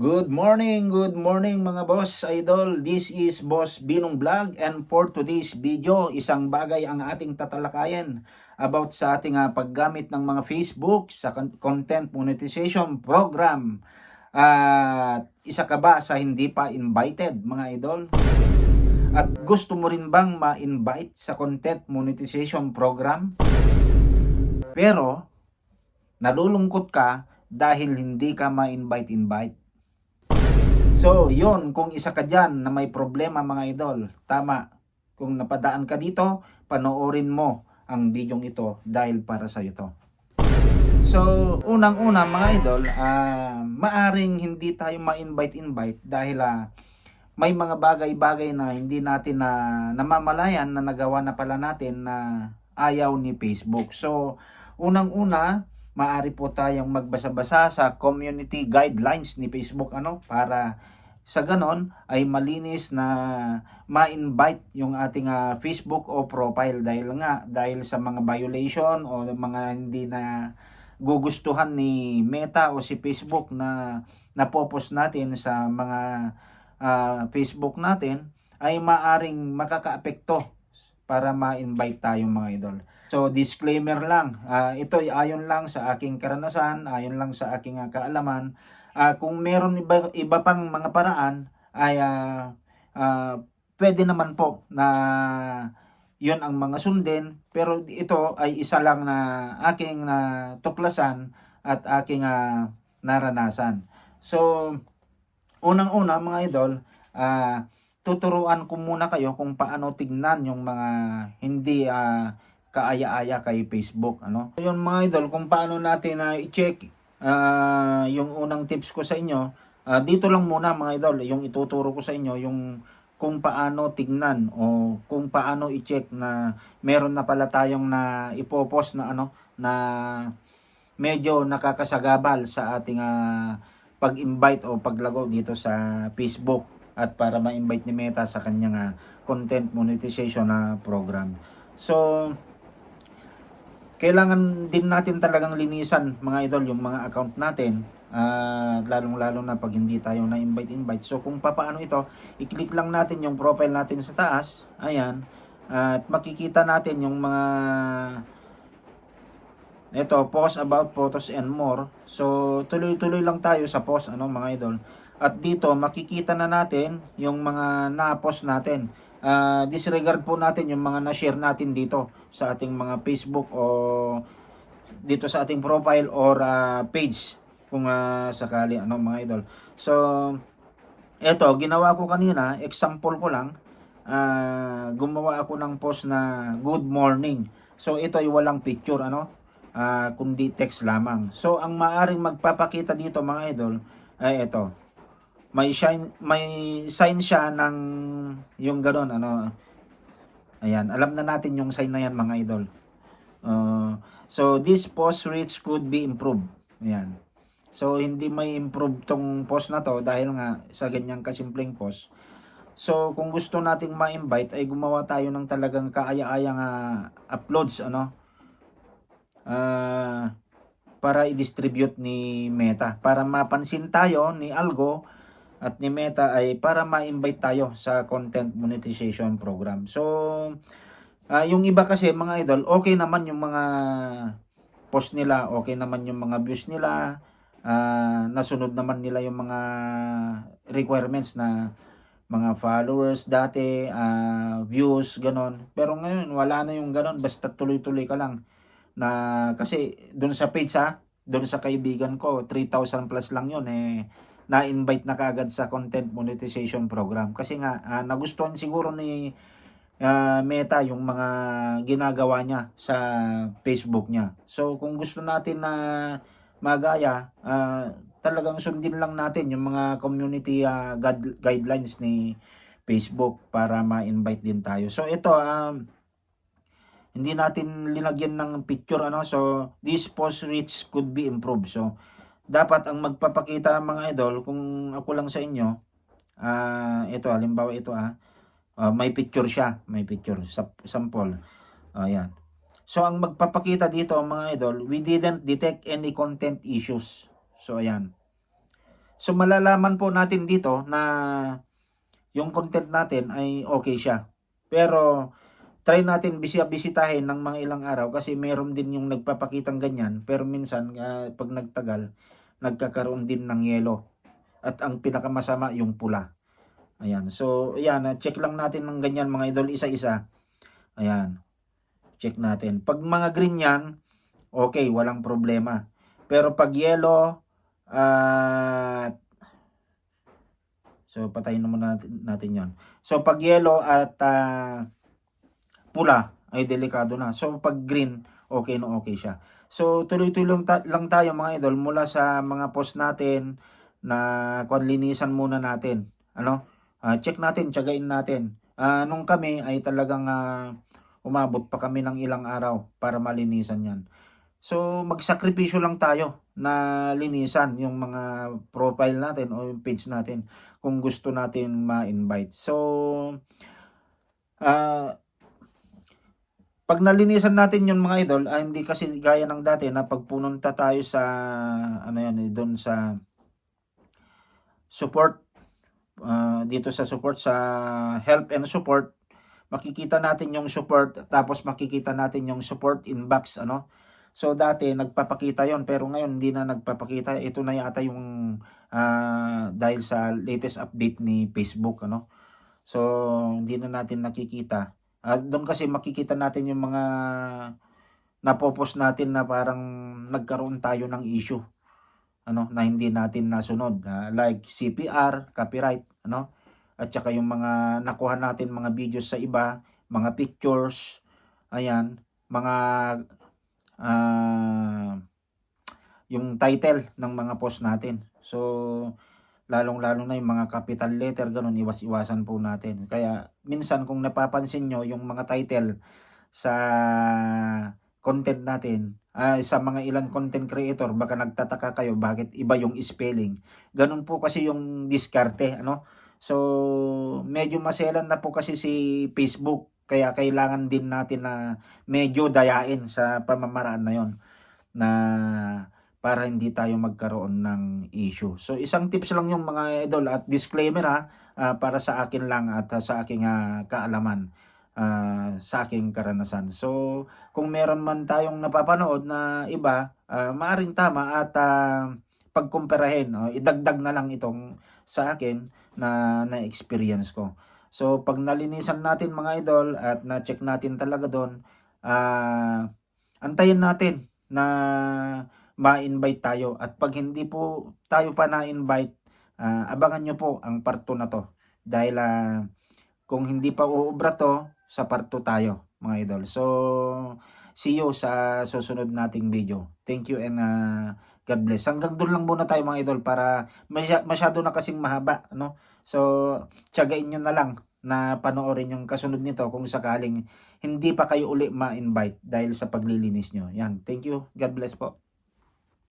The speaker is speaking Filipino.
Good morning, good morning mga boss idol. This is Boss Binong Vlog and for today's video, isang bagay ang ating tatalakayan about sa ating ah, paggamit ng mga Facebook sa con- content monetization program. At isa ka ba sa hindi pa invited mga idol? At gusto mo rin bang ma-invite sa content monetization program? Pero nalulungkot ka dahil hindi ka ma-invite-invite. So, yun, kung isa ka dyan na may problema mga idol, tama. Kung napadaan ka dito, panoorin mo ang bidyong ito dahil para sa ito. So, unang-una mga idol, ah, maaring hindi tayo ma-invite-invite dahil ah, may mga bagay-bagay na hindi natin na namamalayan na nagawa na pala natin na ayaw ni Facebook. So, unang-una, maaari po tayong magbasa-basa sa community guidelines ni Facebook ano? Para sa ganon ay malinis na ma-invite yung ating ah, Facebook o profile. Dahil nga dahil sa mga violation o mga hindi na gugustuhan ni Meta o si Facebook na napopost natin sa mga ah, Facebook natin ay maaring makakaapekto para ma-invite tayong mga idol. So disclaimer lang, ah, ito ay ayon lang sa aking karanasan, ayon lang sa aking ah, kaalaman. Ah, kung meron iba, iba pang mga paraan ay ah, ah, pwede naman po na yon ang mga sundin pero ito ay isa lang na aking na tuklasan at aking ah, naranasan. So unang-una mga idol, ah, tuturuan ko muna kayo kung paano tignan yung mga hindi ah, kaaya-aya kay Facebook ano. Yung mga idol kung paano natin na i-check ah, yung unang tips ko sa inyo, ah, dito lang muna mga idol, yung ituturo ko sa inyo yung kung paano tignan o kung paano i-check na meron na pala tayong na ipopost na ano na medyo nakakasagabal sa ating ah, pag-invite o paglago dito sa Facebook at para ma-invite ni Meta sa kanyang ah, content monetization na program. So, kailangan din natin talagang linisan mga idol yung mga account natin. Ah, lalong-lalo na pag hindi tayo na invite invite. So kung papaano ito i-click lang natin yung profile natin sa taas. Ayan. At makikita natin yung mga ito post about photos and more. So tuloy-tuloy lang tayo sa post ano mga idol at dito makikita na natin yung mga na-post natin Ah, disregard po natin yung mga na-share natin dito sa ating mga Facebook o dito sa ating profile or ah, page kung ah, sakali ano mga idol. So eto ginawa ko kanina, example ko lang. ah, gumawa ako ng post na good morning. So ito ay walang picture ano, ah, kundi text lamang. So ang maaring magpapakita dito mga idol ay ito may shine may sign siya ng yung gano'n ano. Ayan alam na natin yung sign na yan mga idol. Uh, so this post reach could be improved. Ayan. So hindi may improve tong post na to dahil nga sa ganyang kasimpleng post. So kung gusto nating ma-invite ay gumawa tayo ng talagang kaaya-ayang ah, uploads ano. Ah, para i-distribute ni Meta. Para mapansin tayo ni Algo at ni Meta ay para ma-invite tayo sa content monetization program. So, ah, yung iba kasi mga idol, okay naman yung mga post nila, okay naman yung mga views nila, ah, nasunod naman nila yung mga requirements na mga followers dati, ah, views, ganon. Pero ngayon, wala na yung ganon, basta tuloy-tuloy ka lang. Na, kasi doon sa page ha, doon sa kaibigan ko, 3,000 plus lang yun eh na-invite na kagad sa content monetization program. Kasi nga, ah, nagustuhan siguro ni ah, Meta yung mga ginagawa niya sa Facebook niya. So, kung gusto natin na magaya, ah, talagang sundin lang natin yung mga community ah, guide- guidelines ni Facebook para ma-invite din tayo. So, ito, um, hindi natin linagyan ng picture ano so this post reach could be improved so dapat ang magpapakita mga idol kung ako lang sa inyo ah ito halimbawa ito ah ah, may picture siya may picture sa sample. Ayan so ang magpapakita dito mga idol we didn't detect any content issues. So ayan. So malalaman po natin dito na yung content natin ay okay siya. Pero try natin bisi bisitahin ng mga ilang araw kasi meron din yung nagpapakitang ganyan. Pero minsan ah, pag nagtagal nagkakaroon din ng yelo at ang pinakamasama yung pula. Ayan. So, ayan, ah, check lang natin ng ganyan mga idol isa-isa. Ayan. Check natin. Pag mga green yan, okay, walang problema. Pero pag yellow, at so patayin na muna natin, natin yon. So pag yellow at ah, pula ay delikado na. So pag green, okay na okay siya. So tuloy-tuloy ta- lang tayo mga idol mula sa mga post natin na kung linisan muna natin. Ano? Ah, check natin, tiyagain natin. Ah, nung kami ay talagang ah, umabot pa kami ng ilang araw para malinisan yan. So, magsakripisyo lang tayo na linisan yung mga profile natin o yung page natin kung gusto natin ma-invite. So, ah pag nalinisan natin yung mga idol, ah, hindi kasi gaya ng dati na pag pununta tayo sa, ano yan, eh, doon sa support, ah, dito sa support, sa help and support, makikita natin yung support, tapos makikita natin yung support inbox, ano, So dati nagpapakita yon pero ngayon hindi na nagpapakita. Ito na yata yung ah, dahil sa latest update ni Facebook ano. So hindi na natin nakikita. Ah, doon kasi makikita natin yung mga napopost natin na parang nagkaroon tayo ng issue ano na hindi natin nasunod Ah, like CPR, copyright ano at saka yung mga nakuha natin mga videos sa iba, mga pictures, ayan, mga ah yung title ng mga post natin. So, lalong-lalo na yung mga capital letter, ganun, iwas-iwasan po natin. Kaya, minsan kung napapansin nyo, yung mga title sa content natin, ay sa mga ilan content creator, baka nagtataka kayo bakit iba yung spelling. Ganun po kasi yung diskarte, ano? So, medyo maselan na po kasi si Facebook kaya kailangan din natin na medyo dayain sa pamamaraan na yon na para hindi tayo magkaroon ng issue. So isang tips lang yung mga idol at disclaimer ha ah, para sa akin lang at ah, sa aking ah, kaalaman ah, sa aking karanasan. So kung meron man tayong napapanood na iba, ah, maaring tama at ah, pagkumparahin, oh, idagdag na lang itong sa akin na na-experience ko. So, pag nalinisan natin mga idol at na-check natin talaga doon, ah antayin natin na ma-invite tayo. At pag hindi po tayo pa na-invite, ah, abangan nyo po ang parto na to. Dahil ah, kung hindi pa uubra to, sa parto tayo mga idol. So, see you sa susunod nating video. Thank you and ah, God bless. Hanggang doon lang muna tayo mga idol para masya- masyado na kasing mahaba. No? So, tiyagain nyo na lang na panoorin yung kasunod nito kung sakaling hindi pa kayo uli ma-invite dahil sa paglilinis nyo. Yan. Thank you. God bless po.